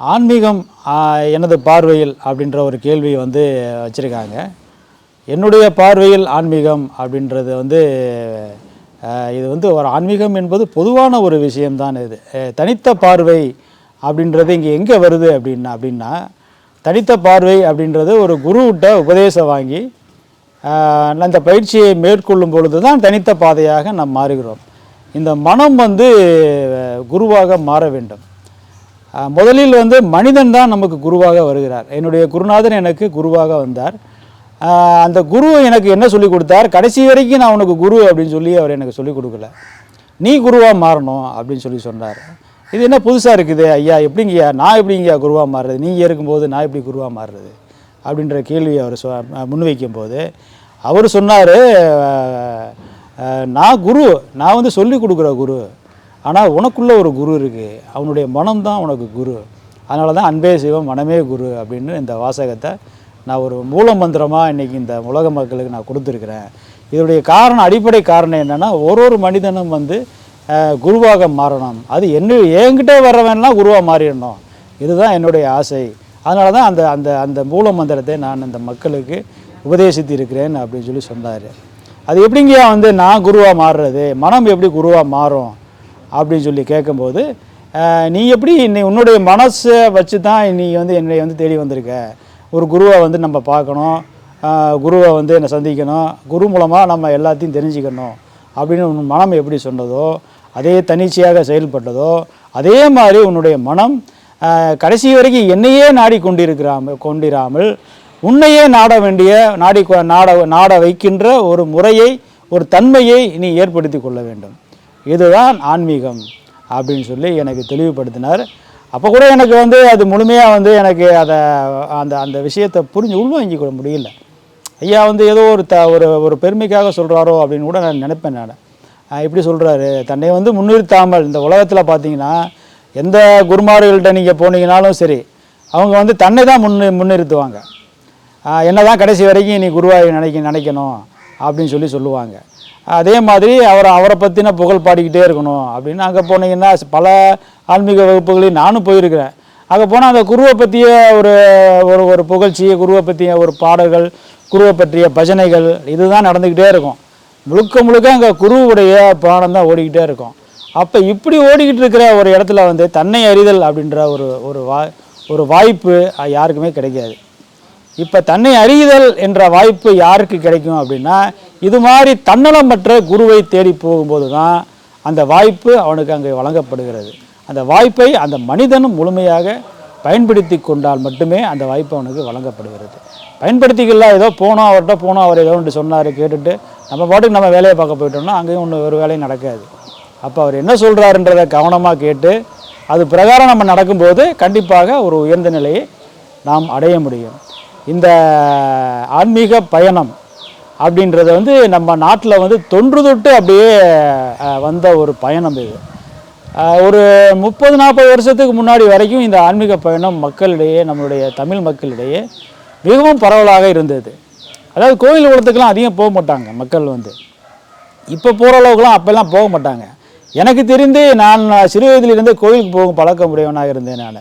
ஆன்மீகம் எனது பார்வையில் அப்படின்ற ஒரு கேள்வி வந்து வச்சுருக்காங்க. என்னுடைய பார்வையில் ஆன்மீகம் அப்படின்றது வந்து இது வந்து ஒரு ஆன்மீகம் என்பது பொதுவான ஒரு விஷயம்தான் இது. தனித்த பார்வை அப்படின்றது இங்கே எங்கே வருது அப்படின்னா அப்படின்னா தனித்த பார்வை அப்படின்றது ஒரு குருவிட்ட உபதேசம் வாங்கி அந்த பயிற்சியை மேற்கொள்ளும் பொழுது தான் தனித்த பாதையாக நாம் மாறுகிறோம். இந்த மனம் வந்து குருவாக மாற வேண்டும். முதலில் வந்து மனிதன் தான் நமக்கு குருவாக வருகிறார். என்னுடைய குருநாதன் எனக்கு குருவாக வந்தார். அந்த குரு எனக்கு என்ன சொல்லிக் கொடுத்தார்? கடைசி வரைக்கும் நான் உனக்கு குரு அப்படின்னு சொல்லி அவர் எனக்கு சொல்லிக் கொடுக்கல. நீ குருவாக மாறணும் அப்படின்னு சொல்லி சொன்னார். இது என்ன புதுசாக இருக்குது? ஐயா எப்படிங்கய்யா? நான் எப்படிங்கய்யா குருவாக மாறுறது? நீங்கள் இருக்கும்போது நான் எப்படி குருவாக மாறுறது? அப்படின்ற கேள்வியை அவர் சொ முன்வைக்கும் போது அவர் சொன்னார் நான் குரு நான் வந்து சொல்லி கொடுக்குற குரு. ஆனால் உனக்குள்ளே ஒரு குரு இருக்குது அவனுடைய மனம்தான் உனக்கு குரு. அதனால தான் அன்பே சிவம் மனமே குரு அப்படின்னு இந்த வாசகத்தை நான் ஒரு மூல மந்திரமாக இன்றைக்கி இந்த உலக மக்களுக்கு நான் கொடுத்துருக்குறேன். இதனுடைய காரணம் அடிப்படை காரணம் என்னென்னா ஒரு ஒரு மனிதனும் வந்து குருவாக மாறணும். அது என்ன என்கிட்டே வர்றவன்லாம் குருவாக மாறிடணும். இதுதான் என்னுடைய ஆசை. அதனால தான் அந்த அந்த அந்த மூல மந்திரத்தை நான் இந்த மக்களுக்கு உபதேசித்து இருக்கிறேன் அப்படின்னு சொல்லி சொன்னார். அது எப்படிங்கயா வந்து நான் குருவாக மாறுறது? மனம் எப்படி குருவாக மாறும்? அப்படின்னு சொல்லி கேட்கும்போது நீ எப்படி நீ உன்னுடைய மனசை வச்சு தான் நீ வந்து என்னை வந்து தேடி வந்திருக்க? ஒரு குருவை வந்து நம்ம பார்க்கணும். குருவை வந்து என்னை சந்திக்கணும். குரு மூலமாக நம்ம எல்லாத்தையும் தெரிஞ்சுக்கணும். அப்படின்னு உன் மனம் எப்படி சொன்னதோ அதே தன்னிச்சையாக செயல்பட்டதோ அதே மாதிரி உன்னுடைய மனம் கடைசி வரைக்கும் என்னையே நாடிக்கொண்டிருக்கிறாம கொண்டிராமல் உன்னையே நாட வேண்டிய நாடி நாட நாட வைக்கின்ற ஒரு முறையை ஒரு தன்மையை நீ ஏற்படுத்தி கொள்ள வேண்டும். இதுதான் ஆன்மீகம் அப்படின்னு சொல்லி எனக்கு தெளிவுபடுத்தினார். அப்போ கூட எனக்கு வந்து அது முழுமையாக வந்து எனக்கு அதை அந்த அந்த விஷயத்தை புரிஞ்சு உள்வாங்கிக் கொள்ள முடியல. ஐயா வந்து ஏதோ ஒரு த ஒரு ஒரு பெருமைக்காக சொல்கிறாரோ அப்படின்னு கூட நான் நினைப்பேன் நான். இப்படி சொல்கிறாரு தன்னை வந்து முன்னிறுத்தாமல் இந்த உலகத்தில் பார்த்தீங்கன்னா எந்த குருமார்கள்ட்ட நீங்கள் போனீங்கனாலும் சரி அவங்க வந்து தன்னை தான் முன்னு முன்னிறுத்துவாங்க. என்ன தான் கடைசி வரைக்கும் நீ குருவாய் நினைக்க நினைக்கணும் அப்படின்னு சொல்லி சொல்லுவாங்க. அதே மாதிரி அவரை அவரை பற்றின புகழ் பாடிக்கிட்டே இருக்கணும். அப்படின்னு அங்கே போனீங்கன்னா பல ஆன்மீக வகுப்புகளையும் நானும் போயிருக்கிறேன். அங்கே போனால் அந்த குருவை பற்றிய ஒரு ஒரு ஒரு புகழ்ச்சி குருவை பற்றிய ஒரு பாடல்கள் குருவை பற்றிய பஜனைகள் இதுதான் நடந்துக்கிட்டே இருக்கும். முழுக்க முழுக்க அங்கே குருவுடைய பாடம் தான் ஓடிக்கிட்டே இருக்கும். அப்போ இப்படி ஓடிக்கிட்டு இருக்கிற ஒரு இடத்துல வந்து தன்னை அறிதல் அப்படின்ற ஒரு ஒரு வா ஒரு வாய்ப்பு யாருக்குமே கிடைக்காது. இப்போ தன்னை அறிதல் என்ற வாய்ப்பு யாருக்கு கிடைக்கும் அப்படின்னா இது மாதிரி தன்னலமற்ற குருவை தேடி போகும்போது தான் அந்த வாய்ப்பு அவனுக்கு அங்கே வழங்கப்படுகிறது. அந்த வாய்ப்பை அந்த மனிதனும் முழுமையாக பயன்படுத்தி கொண்டால் மட்டுமே அந்த வாய்ப்பு அவனுக்கு வழங்கப்படுகிறது. பயன்படுத்திக்கல ஏதோ போனோம் அவர்கிட்ட போனோம் அவர் ஏதோ ஒன்று சொன்னார் கேட்டுட்டு நம்ம பாட்டுக்கு நம்ம வேலையை பார்க்க போயிட்டோம்னா அங்கேயும் ஒன்று ஒரு வேலையும் நடக்காது. அப்போ அவர் என்ன சொல்கிறாருன்றதை கவனமாக கேட்டு அது பிரகாரம் நம்ம நடக்கும்போது கண்டிப்பாக ஒரு உயர்ந்த நிலையை நாம் அடைய முடியும். இந்த ஆன்மீக பயணம் அப்படின்றது வந்து நம்ம நாட்டில் வந்து தொன்று தொட்டு அப்படியே வந்த ஒரு பயணம் இது. ஒரு முப்பது நாற்பது வருஷத்துக்கு முன்னாடி வரைக்கும் இந்த ஆன்மீக பயணம் மக்களிடையே நம்மளுடைய தமிழ் மக்களிடையே மிகவும் பரவலாக இருந்தது. அதாவது கோயில் குளத்துக்கெலாம் அதிகம் போக மாட்டாங்க மக்கள் வந்து. இப்போ போகிற அளவுக்குலாம் அப்போல்லாம் போக மாட்டாங்க. எனக்கு தெரிந்து நான் சிறு வயதிலிருந்தே கோயிலுக்கு போகும் பழக்கம் உடையவனாக இருந்தேன் நான்.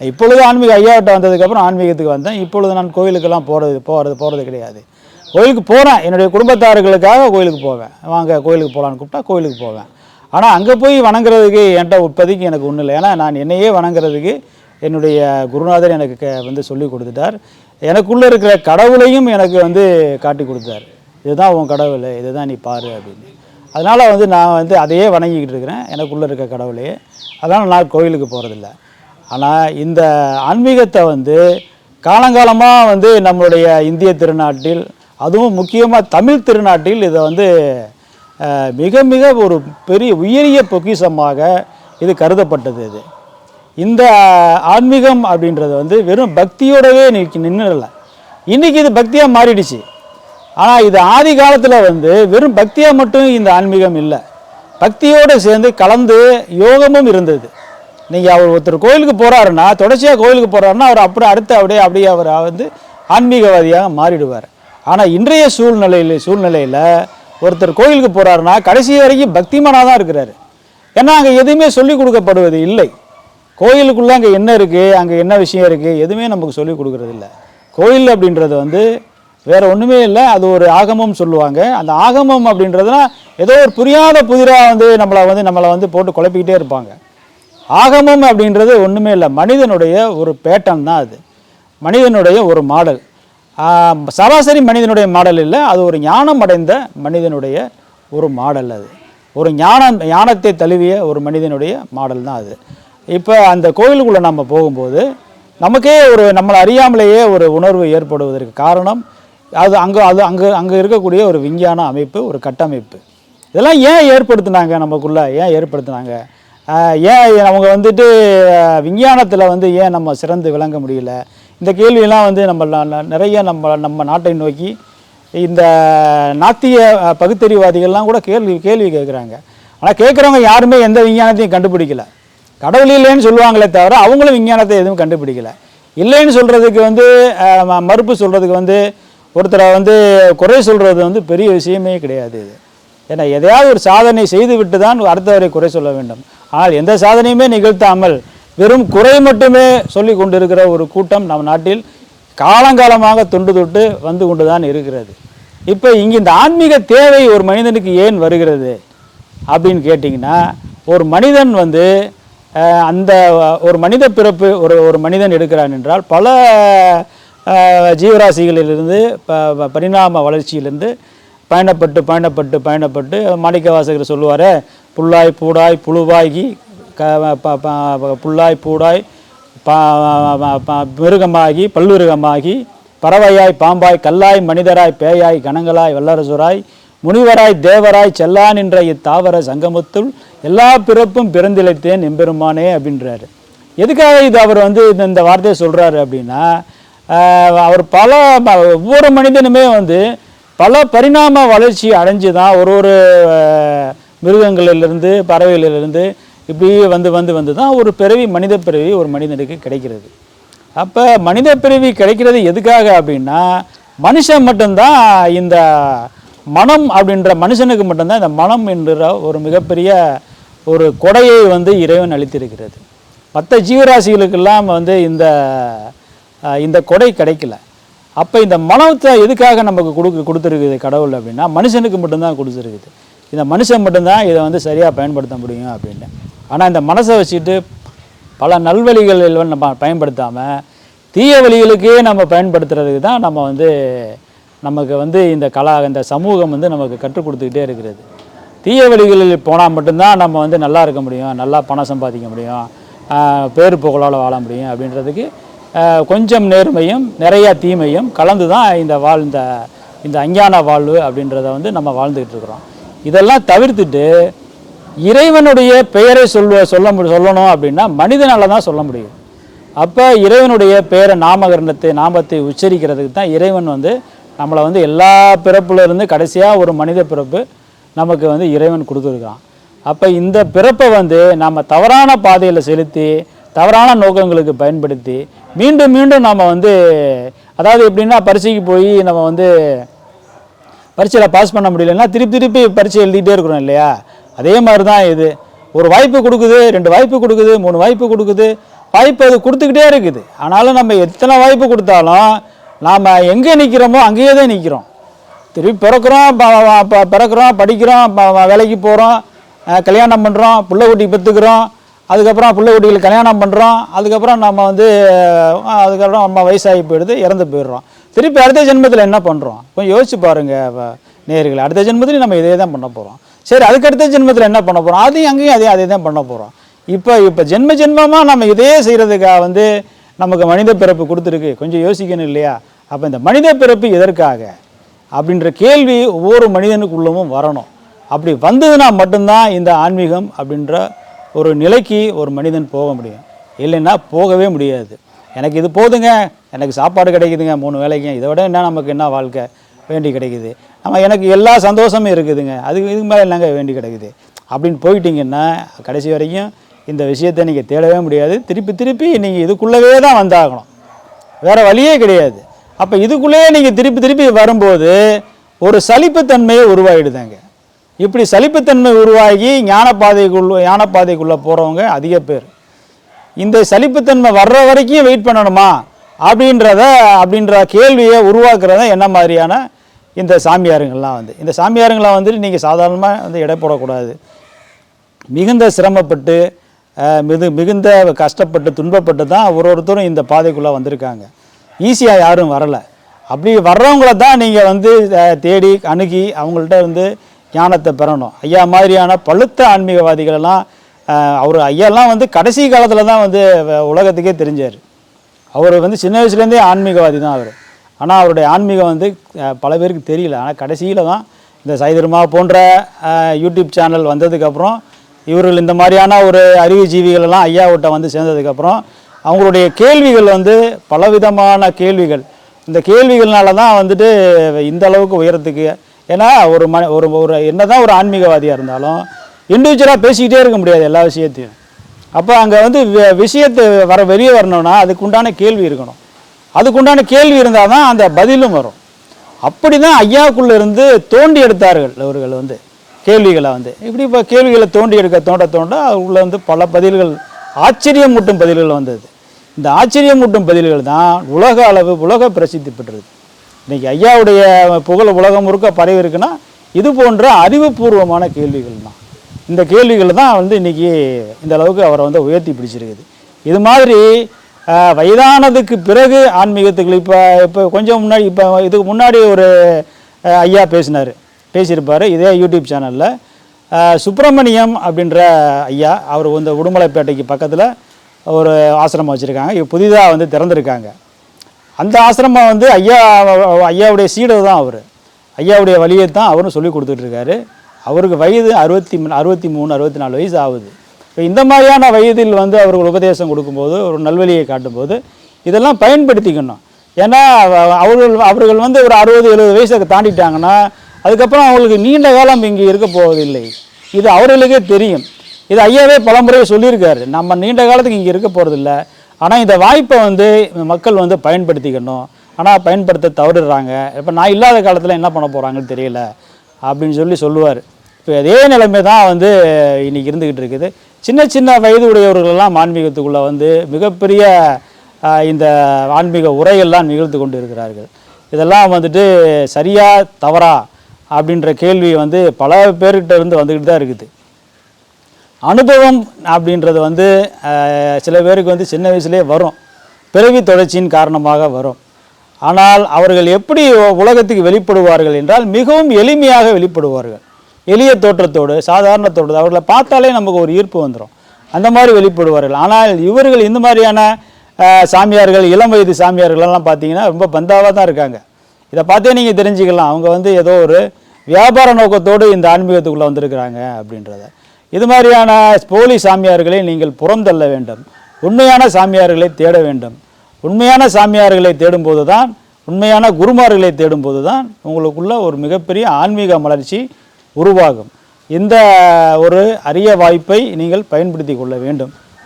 இப்பொழுது ஆன்மீக ஐயாவிட்ட வந்ததுக்கப்புறம் ஆன்மீகத்துக்கு வந்தேன். இப்பொழுது நான் கோயிலுக்கெல்லாம் போகிறது போகிறது போகிறது கிடையாது. கோயிலுக்கு போகிறேன் என்னுடைய குடும்பத்தார்களுக்காக கோயிலுக்கு போவேன். வாங்க கோயிலுக்கு போகலான்னு கூப்பிட்டா கோயிலுக்கு போவேன். ஆனால் அங்கே போய் வணங்குறதுக்கு என்கிட்ட இப்போதைக்கு எனக்கு ஒன்றும் இல்லை. ஏன்னா நான் என்னையே வணங்குறதுக்கு என்னுடைய குருநாதர் எனக்கு க- வந்து சொல்லி கொடுத்துட்டார். எனக்குள்ளே இருக்கிற கடவுளையும் எனக்கு வந்து காட்டி கொடுத்தார். இதுதான் உன் கடவுள் இதுதான் நீ பாரு அப்படின்னு. அதனால் வந்து நான் வந்து அதையே வணங்கிக்கிட்டு இருக்கிறேன். எனக்குள்ளே இருக்க கடவுளையே. அதனால் நான் கோயிலுக்கு போகிறதில்ல ஆனால் இந்த ஆன்மீகத்தை வந்து காலங்காலமாக வந்து நம்மளுடைய இந்திய திருநாட்டில் அதுவும் முக்கியமாக தமிழ் திருநாட்டில் இதை வந்து மிக மிக ஒரு பெரிய உயரிய பொக்கிஷமாக இது கருதப்பட்டது இது. இந்த ஆன்மீகம் அப்படின்றது வந்து வெறும் பக்தியோடவே நிற்கி நின்றுடல. இன்றைக்கி இது பக்தியாக மாறிடுச்சு. ஆனால் இது ஆதி காலத்தில் வந்து வெறும் பக்தியாக மட்டும் இந்த ஆன்மீகம் இல்லை. பக்தியோடு சேர்ந்து கலந்து யோகமும் இருந்தது. நீங்கள் அவர் ஒருத்தர் கோயிலுக்கு போகிறாருன்னா தொடர்ச்சியாக கோயிலுக்கு போகிறாருன்னா அவர் அப்படி அடுத்து அப்படியே அப்படியே அவர் வந்து ஆன்மீகவாதியாக மாறிடுவார். ஆனால் இன்றைய சூழ்நிலையில் சூழ்நிலையில் ஒருத்தர் கோயிலுக்கு போகிறாருன்னா கடைசி வரைக்கும் பக்திமானாக தான் இருக்கிறாரு. ஏன்னா அங்கே எதுவுமே சொல்லிக் கொடுக்கப்படுவது இல்லை. கோயிலுக்குள்ளே அங்கே என்ன இருக்குது அங்கே என்ன விஷயம் இருக்குது எதுவுமே நமக்கு சொல்லிக் கொடுக்குறது இல்லை. கோயில் அப்படின்றது வந்து வேற ஒன்றுமே இல்லை அது ஒரு ஆகமம் சொல்லுவாங்க. அந்த ஆகமம் அப்படின்றதுனா ஏதோ ஒரு புரியாத புதிராக வந்து நம்மளை வந்து நம்மளை வந்து போட்டு குழப்பிக்கிட்டே இருப்பாங்க. ஆகமம் அப்படின்றது ஒன்றுமே இல்லை. மனிதனுடைய ஒரு பேட்டன் தான் அது. மனிதனுடைய ஒரு மாடல் சராசரி மனிதனுடைய மாடல் இல்லை. அது ஒரு ஞானம் அடைந்த மனிதனுடைய ஒரு மாடல் அது. ஒரு ஞானம் ஞானத்தை தழுவிய ஒரு மனிதனுடைய மாடல் தான் அது. இப்போ அந்த கோயிலுக்குள்ளே நம்ம போகும்போது நமக்கே ஒரு நம்மளை அறியாமலேயே ஒரு உணர்வு ஏற்படுவதற்கு காரணம் அது அங்கே அது அங்கே அங்கே இருக்கக்கூடிய ஒரு விஞ்ஞான அமைப்பு ஒரு கட்டமைப்பு. இதெல்லாம் ஏன் ஏற்படுத்தினாங்க நமக்குள்ளே? ஏன் ஏற்படுத்தினாங்க? ஏன் அவங்க வந்துட்டு விஞ்ஞானத்தில் வந்து ஏன் நம்ம சிறந்து விளங்க முடியல? இந்த கேள்வியெல்லாம் வந்து நம்ம நிறைய நம்ம நம்ம நாட்டை நோக்கி இந்த நாத்திய பகுத்தறிவாதிகள்லாம் கூட கேள்வி கேள்வி கேட்குறாங்க. ஆனால் கேட்குறவங்க யாருமே எந்த விஞ்ஞானத்தையும் கண்டுபிடிக்கல. கடவுள் இல்லைன்னு சொல்லுவாங்களே தவிர அவங்களும் விஞ்ஞானத்தை எதுவும் கண்டுபிடிக்கல. இல்லைன்னு சொல்கிறதுக்கு வந்து ம- மறுப்பு சொல்கிறதுக்கு வந்து ஒருத்தரை வந்து குறை சொல்கிறது வந்து பெரிய விஷயமே கிடையாது இது. ஏன்னா எதையாவது ஒரு சாதனை செய்து விட்டு தான் அடுத்தவரை குறை சொல்ல வேண்டும். ஆனால் எந்த சாதனையுமே நிகழ்த்தாமல் வெறும் குறை மட்டுமே சொல்லி கொண்டிருக்கிற ஒரு கூட்டம் நம் நாட்டில் காலங்காலமாக தொண்டு தொட்டு வந்து கொண்டு தான் இருக்கிறது. இப்போ இங்கே இந்த ஆன்மீக தேவை ஒரு மனிதனுக்கு ஏன் வருகிறது அப்படின்னு கேட்டிங்கன்னா ஒரு மனிதன் வந்து அந்த ஒரு மனித பிறப்பு ஒரு ஒரு மனிதன் எடுக்கிறான் என்றால் பல ஜீவராசிகளிலிருந்து ப- ப- பரிணாம வளர்ச்சியிலிருந்து பயணப்பட்டு பயணப்பட்டு பயணப்பட்டு மாணிக்க வாசகர் சொல்லுவார் புல்லாய் பூடாய் புழுவாகி க ப- ப- புல்லாய் பூடாய் மிருகமாகி பல்லுருகமாகி பறவையாய் பாம்பாய் கல்லாய் மனிதராய் பேயாய் கணங்களாய் வல்லரசுராய் முனிவராய் தேவராய் செல்லான் என்ற இத்தாவர சங்கமத்துள் எல்லா பிறப்பும் பிறந்திழைத்தேன் எம்பெருமானே அப்படின்றாரு. எதுக்காக இது அவர் வந்து இந்த இந்த வார்த்தையை சொல்கிறாரு அப்படின்னா அவர் பல ம- ஒவ்வொரு மனிதனுமே வந்து பல பரிணாம வளர்ச்சி அடைஞ்சு தான் ஒரு ஒரு மிருகங்களிலிருந்து பறவைகளிலிருந்து இப்படி வந்து வந்து வந்து தான் ஒரு பிறவி மனித பிறவி ஒரு மனிதனுக்கு கிடைக்கிறது. அப்போ மனித பிறவி கிடைக்கிறது எதுக்காக அப்படின்னா மனுஷன் மட்டும்தான் இந்த மனம் அப்படின்ற மனுஷனுக்கு மட்டும்தான் இந்த மனம் என்ற ஒரு மிகப்பெரிய ஒரு கொடையை வந்து இறைவன் அளித்திருக்கிறது. மற்ற ஜீவராசிகளுக்கெல்லாம் வந்து இந்த இந்த கொடை கிடைக்கல. அப்போ இந்த மனத்தை எதுக்காக நமக்கு கொடுக்க கொடுத்துருக்குது கடவுள் அப்படின்னா மனுஷனுக்கு மட்டும்தான் கொடுத்துருக்குது. இந்த மனுஷன் மட்டும்தான் இதை வந்து சரியாக பயன்படுத்த முடியும் அப்படின்னு. ஆனால் இந்த மனசை வச்சுட்டு பல நல்வழிகளில் வந்து நம்ம பயன்படுத்தாமல் தீய வழிகளுக்கே நம்ம பயன்படுத்துறதுக்கு தான் நம்ம வந்து நமக்கு வந்து இந்த கலா இந்த சமூகம் வந்து நமக்கு கற்றுக் கொடுத்துக்கிட்டே இருக்கிறது. தீய வழிகளில் போனால் மட்டும்தான் நம்ம வந்து நல்லா இருக்க முடியும் நல்லா பணம் சம்பாதிக்க முடியும் பேர் புகழால் வாழ முடியும் அப்படின்றதுக்கு கொஞ்சம் நேர்மையும் நிறையா தீமையும் கலந்து தான் இந்த வாழ்ந்த இந்த அஞ்ஞான வாழ்வு அப்படின்றத வந்து நம்ம வாழ்ந்துக்கிட்டு இருக்கிறோம். இதெல்லாம் தவிர்த்துட்டு இறைவனுடைய பெயரை சொல்ல சொல்ல முடி சொல்லணும் அப்படின்னா மனிதனால் தான் சொல்ல முடியும். அப்போ இறைவனுடைய பெயரை நாமகரணத்தை நாமத்தை உச்சரிக்கிறதுக்கு தான் இறைவன் வந்து நம்மளை வந்து எல்லா பிறப்புலேருந்து கடைசியாக ஒரு மனித பிறப்பு நமக்கு வந்து இறைவன் கொடுத்துருக்கான். அப்போ இந்த பிறப்பை வந்து நம்ம தவறான பாதையில் செலுத்தி தவறான நோக்கங்களுக்கு பயன்படுத்தி மீண்டும் மீண்டும் நம்ம வந்து அதாவது எப்படின்னா பரீட்சைக்கு போய் நம்ம வந்து பரீட்சையில் பாஸ் பண்ண முடியலன்னா திருப்பி திருப்பி பரீட்சை எழுதிட்டே இருக்கிறோம் இல்லையா? அதே மாதிரி தான் இது. ஒரு வாய்ப்பு கொடுக்குது ரெண்டு வாய்ப்பு கொடுக்குது மூணு வாய்ப்பு கொடுக்குது. வாய்ப்பு அது கொடுத்துக்கிட்டே இருக்குது. ஆனாலும் நம்ம எத்தனை வாய்ப்பு கொடுத்தாலும் நாம் எங்கே நிற்கிறோமோ அங்கேயே தான் நிற்கிறோம் திருப்பி பிறக்கிறோம் பிறக்கிறோம் படிக்கிறோம் வேலைக்கு போகிறோம் கல்யாணம் பண்ணுறோம் பிள்ளை குட்டி பெற்றுக்கிறோம் அதுக்கப்புறம் பிள்ளை குட்டிகளுக்கு கல்யாணம் பண்ணுறோம் அதுக்கப்புறம் நம்ம வந்து அதுக்கப்புறம் நம்ம வயசாகி போயிடுது இறந்து போயிடுறோம். திருப்பி அடுத்த ஜென்மத்தில் என்ன பண்ணுறோம் கொஞ்சம் யோசிச்சு பாருங்கள் வ- அடுத்த ஜென்மத்திலையும் நம்ம இதே தான் பண்ண போகிறோம் சரி அதுக்கு அடுத்த ஜென்மத்தில் என்ன பண்ண போகிறோம் அதையும் அங்கேயும் அதே அதே தான் பண்ண போகிறோம் இப்போ இப்போ ஜென்ம ஜென்மமாக நம்ம இதே செய்கிறதுக்காக வந்து நமக்கு மனித பிறப்பு கொடுத்துருக்கு. கொஞ்சம் யோசிக்கணும் இல்லையா? அப்போ இந்த மனித பிறப்பு எதற்காக? அப்படின்ற கேள்வி ஒவ்வொரு மனிதனுக்குள்ளவும் வரணும். அப்படி வந்ததுன்னா மட்டும்தான் இந்த ஆன்மீகம் அப்படின்ற ஒரு நிலைக்கு ஒரு மனிதன் போக முடியும். இல்லைன்னா போகவே முடியாது. எனக்கு இது போதுங்க எனக்கு சாப்பாடு கிடைக்குதுங்க மூணு வேலைக்கு இதை விட என்ன நமக்கு என்ன வாழ்க்கை வேண்டி கிடைக்குது? நம்ம எனக்கு எல்லா சந்தோஷமும் இருக்குதுங்க. அதுக்கு இதுக்கு மேலே என்னங்க வேண்டி கிடைக்குது? அப்படின்னு போயிட்டீங்கன்னா கடைசி வரைக்கும் இந்த விஷயத்தை நீங்கள் தேடவே முடியாது. திருப்பி திருப்பி நீங்கள் இதுக்குள்ளவே தான் வந்தாகணும். வேறு வழியே கிடையாது. அப்போ இதுக்குள்ளேயே நீங்கள் திருப்பி திருப்பி வரும்போது ஒரு சலிப்புத்தன்மையை உருவாகிடுதாங்க இப்படி சலிப்புத்தன்மை உருவாகி ஞானப்பாதைக்குள்ள ஞானப்பாதைக்குள்ளே போகிறவங்க அதிக பேர். இந்த சலிப்புத்தன்மை வர்ற வரைக்கும் வெயிட் பண்ணணுமா? அப்படின்றத அப்படின்ற கேள்வியை உருவாக்குறத என்ன மாதிரியான இந்த சாமியாருங்கள்லாம் வந்து. இந்த சாமியாருங்களாம் வந்துட்டு நீங்கள் சாதாரணமாக வந்து எடை போடக்கூடாது. மிகுந்த சிரமப்பட்டு மிகு மிகுந்த கஷ்டப்பட்டு துன்பப்பட்டு தான் ஒரு ஒருத்தரும் இந்த பாதைக்குள்ளே வந்திருக்காங்க. ஈஸியாக யாரும் வரலை. அப்படி வர்றவங்கள தான் நீங்கள் வந்து தேடி அணுகி அவங்கள்ட்ட வந்து ஞானத்தை பெறணும். ஐயா மாதிரியான பழுத்த ஆன்மீகவாதிகளெல்லாம் அவர் ஐயாலாம் வந்து கடைசி காலத்தில் தான் வந்து வ- உலகத்துக்கே தெரிஞ்சார். அவர் வந்து சின்ன வயசுலேருந்தே ஆன்மீகவாதி தான் அவர். ஆனால் அவருடைய ஆன்மீகம் வந்து பல பேருக்கு தெரியல. ஆனால் கடைசியில் தான் இந்த சைதர்மா போன்ற யூடியூப் சேனல் வந்ததுக்கப்புறம் இவர்கள் இந்த மாதிரியான ஒரு அறிவுஜீவிகள் எல்லாம் ஐயாவிட்ட வந்து சேர்ந்ததுக்கப்புறம் அவங்களுடைய கேள்விகள் வந்து பலவிதமான கேள்விகள். இந்த கேள்விகள்னால தான் வந்துட்டு இந்த அளவுக்கு உயரத்துக்கு ஏன்னா ஒரு ம ஒரு ஒரு என்ன தான் ஒரு ஆன்மீகவாதியாக இருந்தாலும் இண்டிவிஜுவலாக பேசிக்கிட்டே இருக்க முடியாது எல்லா விஷயத்தையும். அப்போ அங்கே வந்து வி- விஷயத்தை வர வெளியே வரணும்னா அதுக்கு உண்டான கேள்வி இருக்கணும். அதுக்குண்டான கேள்வி இருந்தால் தான் அந்த பதிலும் வரும். அப்படி தான் ஐயாவுக்குள்ள இருந்து தோண்டி எடுத்தார்கள் அவர்கள் வந்து கேள்விகளை வந்து. இப்படி இப்போ கேள்விகளை தோண்டி எடுக்க தோண்ட தோண்ட உள்ள வந்து பல பதில்கள் ஆச்சரியமூட்டும் பதில்கள் வந்தது. இந்த ஆச்சரியமூட்டும் பதில்கள் தான் உலக அளவு உலக பிரசித்தி பெற்றது. இன்னைக்கு ஐயாவுடைய புகழ் உலகம் முழுக்க பரவி இருக்குன்னா இது போன்ற அறிவுபூர்வமான கேள்விகள் தான் இந்த கேள்விகள் தான் வந்து இன்னைக்கு இந்த அளவுக்கு அவரை வந்து உயர்த்தி பிடிச்சிருக்குது. இது மாதிரி வயதானதுக்கு பிறகு ஆன்மீகத்துக்கு இப்போ இப்போ கொஞ்சம் முன்னாடி இப்போ இதுக்கு முன்னாடி ஒரு ஐயா பேசினார். பேசியிருப்பார் இதே யூடியூப் சேனலில். சுப்பிரமணியம் அப்படின்ற ஐயா அவர் வந்து உடுமலைப்பேட்டைக்கு பக்கத்தில் ஒரு ஆசிரமம் வச்சுருக்காங்க. இப்போ புதிதாக வந்து திறந்திருக்காங்க. அந்த ஆசிரமம் வந்து ஐயா ஐயாவுடைய சீடர் தான் அவர். ஐயாவுடைய வழியை தான் அவரும் சொல்லி கொடுத்துட்ருக்காரு. அவருக்கு வயது அறுபத்தி அறுபத்தி மூணு அறுபத்தி நாலு வயசு ஆகுது. இப்போ இந்த மாதிரியான வயதில் வந்து அவர்கள் உபதேசம் கொடுக்கும்போது ஒரு நல்வழியை காட்டும்போது இதெல்லாம் பயன்படுத்திக்கணும். ஏன்னா அவர்கள் அவர்கள் வந்து ஒரு அறுபது எழுபது வயசுக்கு தாண்டிட்டாங்கன்னா அதுக்கப்புறம் அவங்களுக்கு நீண்ட காலம் இங்கே இருக்க போவதில்லை. இது அவர்களுக்கே தெரியும். இது ஐயாவே பலமுறை சொல்லியிருக்காரு. நம்ம நீண்ட காலத்துக்கு இங்கே இருக்க போகிறதில்ல ஆனால் இந்த வாய்ப்பை வந்து மக்கள் வந்து பயன்படுத்திக்கணும். ஆனால் பயன்படுத்த தவறுறாங்க இப்போ நான் இல்லாத காலத்தில் என்ன பண்ண போகிறாங்கன்னு தெரியல அப்படின்னு சொல்லி சொல்லுவார். இப்போ அதே நிலைமை தான் வந்து இன்னைக்கு இருந்துக்கிட்டு இருக்குது. சின்ன சின்ன வயது உடையவர்களெல்லாம் ஆன்மீகத்துக்குள்ளே வந்து மிகப்பெரிய இந்த ஆன்மீக உரையெல்லாம் நிகழ்த்து கொண்டு இருக்கிறார்கள். இதெல்லாம் வந்துட்டு சரியா தவறா அப்படின்ற கேள்வி வந்து பல பேர்கிட்ட இருந்து வந்துக்கிட்டு தான் இருக்குது. அனுபவம் அப்படின்றது வந்து சில பேருக்கு வந்து சின்ன வயசுலேயே வரும். பிறவி தொடர்ச்சியின் காரணமாக வரும். ஆனால் அவர்கள் எப்படி உலகத்துக்கு வெளிப்படுவார்கள் என்றால் மிகவும் எளிமையாக வெளிப்படுவார்கள். எளிய தோற்றத்தோடு சாதாரணத்தோடு அவர்களை பார்த்தாலே நமக்கு ஒரு ஈர்ப்பு வந்துடும் அந்த மாதிரி வெளிப்படுவார்கள். ஆனால் இவர்கள் இந்த மாதிரியான சாமியார்கள் இளம் வயது சாமியார்களெல்லாம் பார்த்தீங்கன்னா ரொம்ப பந்தாவாக தான் இருக்காங்க. இதை பார்த்தே நீங்கள் தெரிஞ்சுக்கலாம். அவங்க வந்து ஏதோ ஒரு வியாபார நோக்கத்தோடு இந்த ஆன்மீகத்துக்குள்ளே வந்திருக்கிறாங்க அப்படின்றத. இது மாதிரியான போலி சாமியார்களை நீங்கள் புறந்தள்ள வேண்டும். உண்மையான சாமியார்களை தேட வேண்டும். உண்மையான சாமியார்களை தேடும்போது தான் உண்மையான குருமார்களை தேடும்போது தான் உங்களுக்குள்ள ஒரு மிகப்பெரிய ஆன்மீக மலர்ச்சி உருவாகும். இந்த ஒரு அரிய வாய்ப்பை நீங்கள் பயன்படுத்தி கொள்ள வேண்டும்.